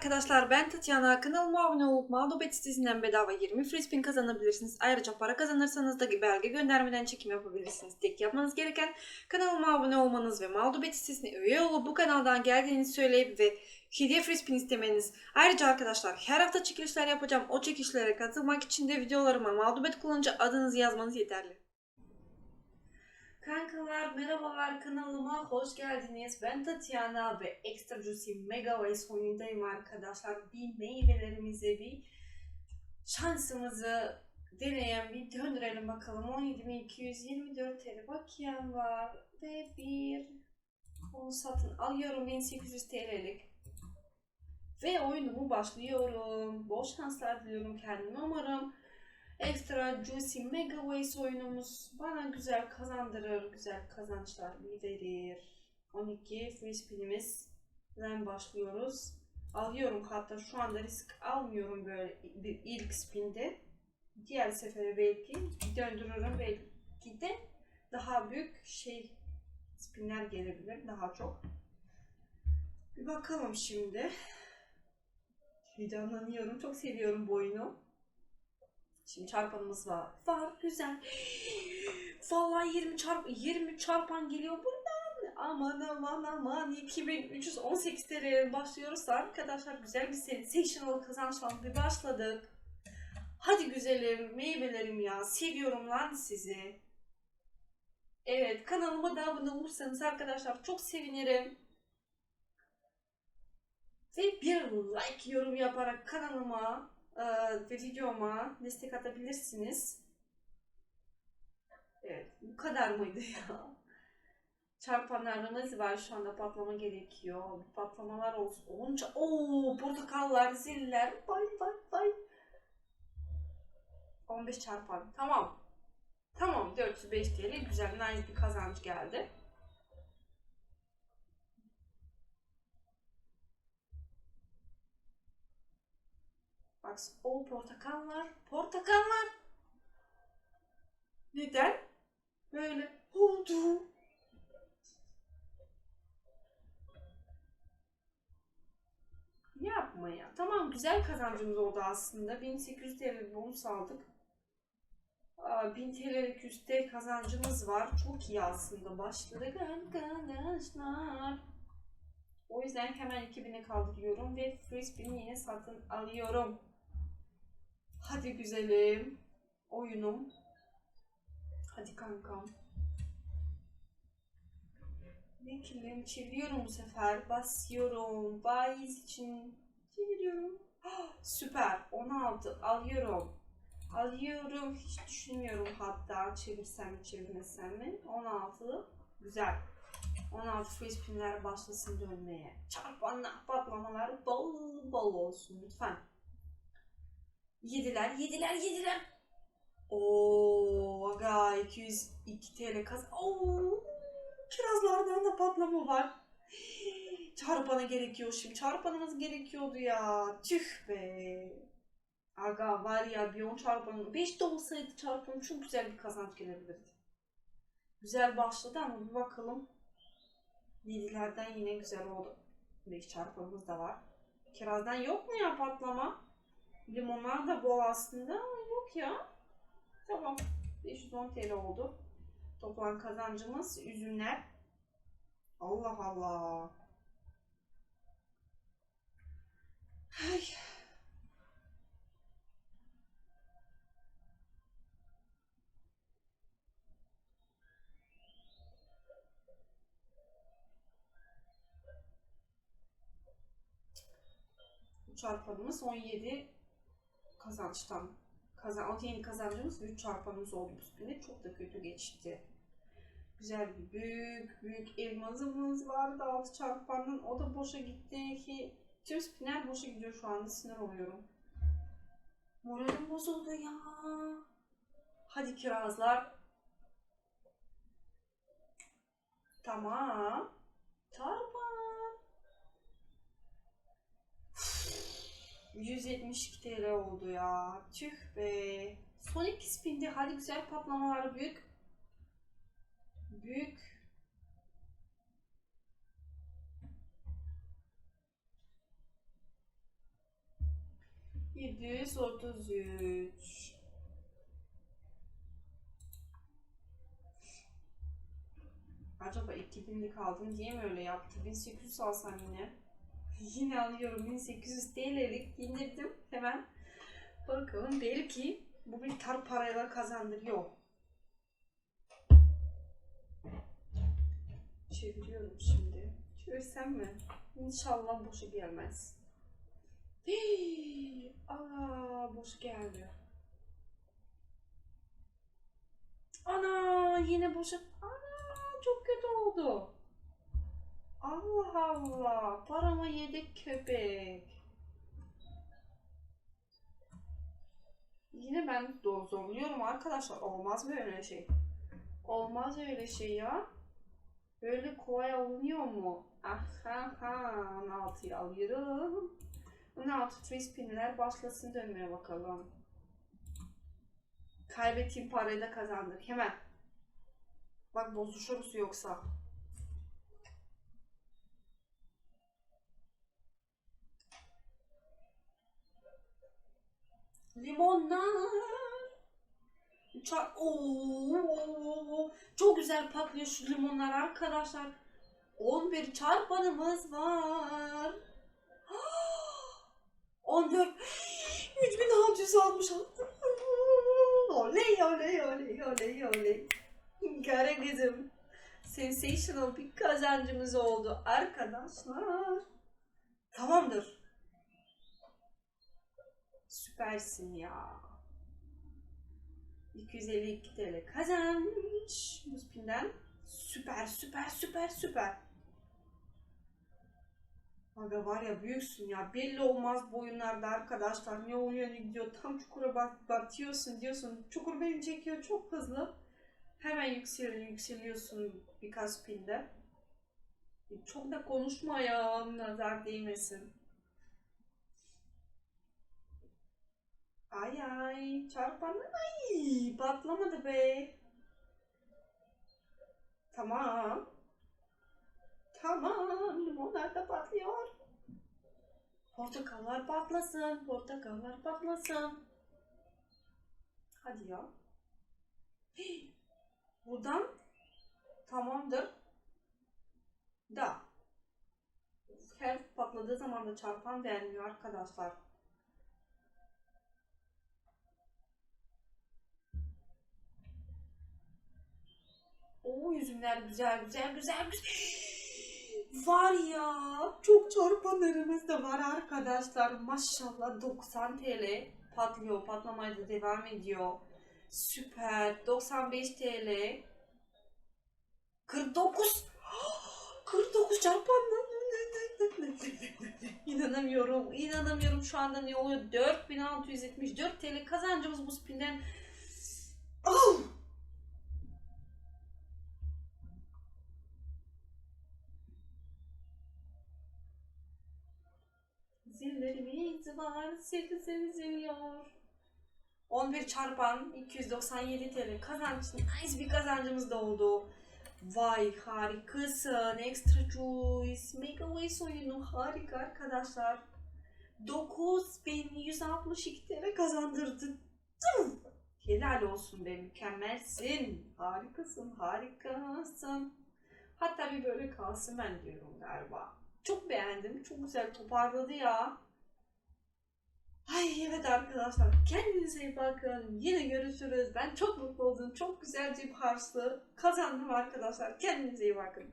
arkadaşlar ben Tatyana. Kanalıma abone olup Mağdubet sitesinden bedava 20 free spin kazanabilirsiniz. Ayrıca para kazanırsanız da belge göndermeden çekim yapabilirsiniz. Tek yapmanız gereken kanalıma abone olmanız ve Mağdubet sitesine üye olup bu kanaldan geldiğinizi söyleyip ve hediye free spin istemeniz. Ayrıca arkadaşlar her hafta çekilişler yapacağım. O çekilişlere katılmak için de videolarıma Mağdubet kullanıcı adınızı yazmanız yeterli. Kankalar merhabalar kanalıma hoş geldiniz. Ben Tatiana ve Extra Juicy Mega Ways oyundayım arkadaşlar. Bir meyvelerimizi bir şansımızı deneyen bir döndürelim bakalım. 17.224 TL bakiyem var ve bir konu satın alıyorum 1800 TL'lik. Ve oyunumu başlıyorum. Bol şanslar diliyorum kendime umarım. Ekstra Juicy Mega Ways oyunumuz bana güzel kazandırır, güzel kazançlar verir. 12 free spinimizden başlıyoruz. Alıyorum hatta şu anda risk almıyorum böyle bir ilk spinde. Diğer sefere belki döndürürüm belki de daha büyük şey spinler gelebilir daha çok. Bir bakalım şimdi. Heyecanlanıyorum. Çok seviyorum bu oyunu. Şimdi çarpanımız var. Var güzel. Vallahi 20 çarp 20 çarpan geliyor buradan. Aman aman aman 2318 TL başlıyoruz arkadaşlar. Güzel bir sensational kazançla bir başladık. Hadi güzelim meyvelerim ya. Seviyorum lan sizi. Evet kanalıma da abone olursanız arkadaşlar çok sevinirim. Ve bir like yorum yaparak kanalıma e, ve videoma destek atabilirsiniz. Evet, bu kadar mıydı ya? Çarpanlarımız var şu anda patlama gerekiyor. Patlamalar olsun. Olunca ooo portakallar, ziller. Bay bay bay. 15 çarpan. Tamam. Tamam 405 TL güzel nice bir kazanç geldi. Bak o portakallar, portakallar. Neden? Böyle oldu. Yapma ya. Tamam güzel kazancımız oldu aslında. 1800 TL bonus aldık. Aa, 1000 TL'lik üstte kazancımız var. Çok iyi aslında. Başladık arkadaşlar. O yüzden hemen 2000'e kaldırıyorum ve spin'i yine satın alıyorum. Hadi güzelim. Oyunum. Hadi kankam. Bekleyin çeviriyorum bu sefer. Basıyorum. Bahis için çeviriyorum. Ah, süper. 16 alıyorum. Alıyorum. Hiç düşünmüyorum hatta çevirsem mi çevirmesem mi. 16. Güzel. 16 free spinler başlasın dönmeye. Çarpanlar, patlamalar bol bol olsun lütfen. Yediler, yediler, yediler. Oo, aga 202 TL kaz. Oo, kirazlardan da patlama var. Çarpana gerekiyor şimdi. Çarpanımız gerekiyordu ya. Tüh be. Aga var ya bir 10 çarpanı. 5 de olsaydı çarpanı çok güzel bir kazanç gelebilirdi. Güzel başladı ama bir bakalım. 7'lerden yine güzel oldu. 5 çarpanımız da var. Kirazdan yok mu ya patlama? Limonlar da bol aslında ama yok ya. Tamam. 510 TL oldu. Toplam kazancımız üzümler. Allah Allah. Ay. çarpanımız 17 kazançtan kazan 17 kazancımız 3 çarpanımız oldu bu spinde. Çok da kötü geçti. Güzel bir büyük büyük elmazımız vardı 6 çarpanın. O da boşa gitti ki tüm spinler boşa gidiyor şu anda sinir oluyorum. Moralim bozuldu ya. Hadi kirazlar. Tamam. Çarpan. 172 TL oldu ya. Tüh be. Son iki spinde hadi güzel patlamalar büyük. Büyük. 733 Acaba 2000'lik aldım diye mi öyle yaptı? 1800 alsam yine. Yine alıyorum 1800 TL'lik indirdim hemen. Bakalım belki bu bir tar parayla kazandırıyor. Çeviriyorum şimdi. Çevirsem mi? İnşallah boşa gelmez. Hii, Aa, boş geldi. Ana yine boşa... Ana çok kötü oldu. Allah Allah. Paramı yedik köpek. Yine ben zorluyorum arkadaşlar. Olmaz böyle şey. Olmaz öyle şey ya. Böyle kolay alınıyor mu? Aha ha 16'yı alıyorum. 16 free spinler başlasın dönmeye bakalım. Kaybettiğim parayı da kazandık. Hemen. Bak bozuşuruz yoksa. Limonlar. Ça Oo, çok güzel patlıyor şu limonlar arkadaşlar. 11 çarpanımız var. 14 3666 Oley oley oley oley oley. Kara kızım. Sensational bir kazancımız oldu arkadaşlar. Tamamdır. Süpersin ya. 252 TL kazanmış. Muspin'den. Süper süper süper süper. Aga var ya büyüksün ya. Belli olmaz bu oyunlarda arkadaşlar. Ne oluyor ne gidiyor. Tam çukura bat, batıyorsun diyorsun. Çukur beni çekiyor çok hızlı. Hemen yüksel, yükseliyorsun birkaç spinde. Çok da konuşma ya. Nazar değmesin. Ay ay çarpan ay patlamadı be. Tamam. Tamam limonlar da patlıyor. Portakallar patlasın, portakallar patlasın. Hadi ya. Hii, Buradan tamamdır. Da. Her patladığı zaman da çarpan vermiyor arkadaşlar. Oo yüzümler güzel güzel güzel güzel. Var ya çok çarpanlarımız da var arkadaşlar. Maşallah 90 TL patlıyor. Patlamaya da devam ediyor. Süper. 95 TL. 49. 49 çarpanlar. İnanamıyorum. inanamıyorum şu anda ne oluyor? 4674 TL kazancımız bu spinden. Oh! Zillerimiz var, seni seviyor. 11 çarpan 297 TL kazanç, nice bir kazancımız da oldu. Vay harikasın, extra juice, mega ways oyunu harika arkadaşlar. 9162 TL kazandırdın. Helal olsun be, mükemmelsin. Harikasın, harikasın. Hatta bir böyle kalsın ben diyorum galiba. Çok beğendim. Çok güzel toparladı ya. Ay evet arkadaşlar kendinize iyi bakın. Yine görüşürüz. Ben çok mutlu oldum. Çok güzel bir harçlı kazandım arkadaşlar. Kendinize iyi bakın.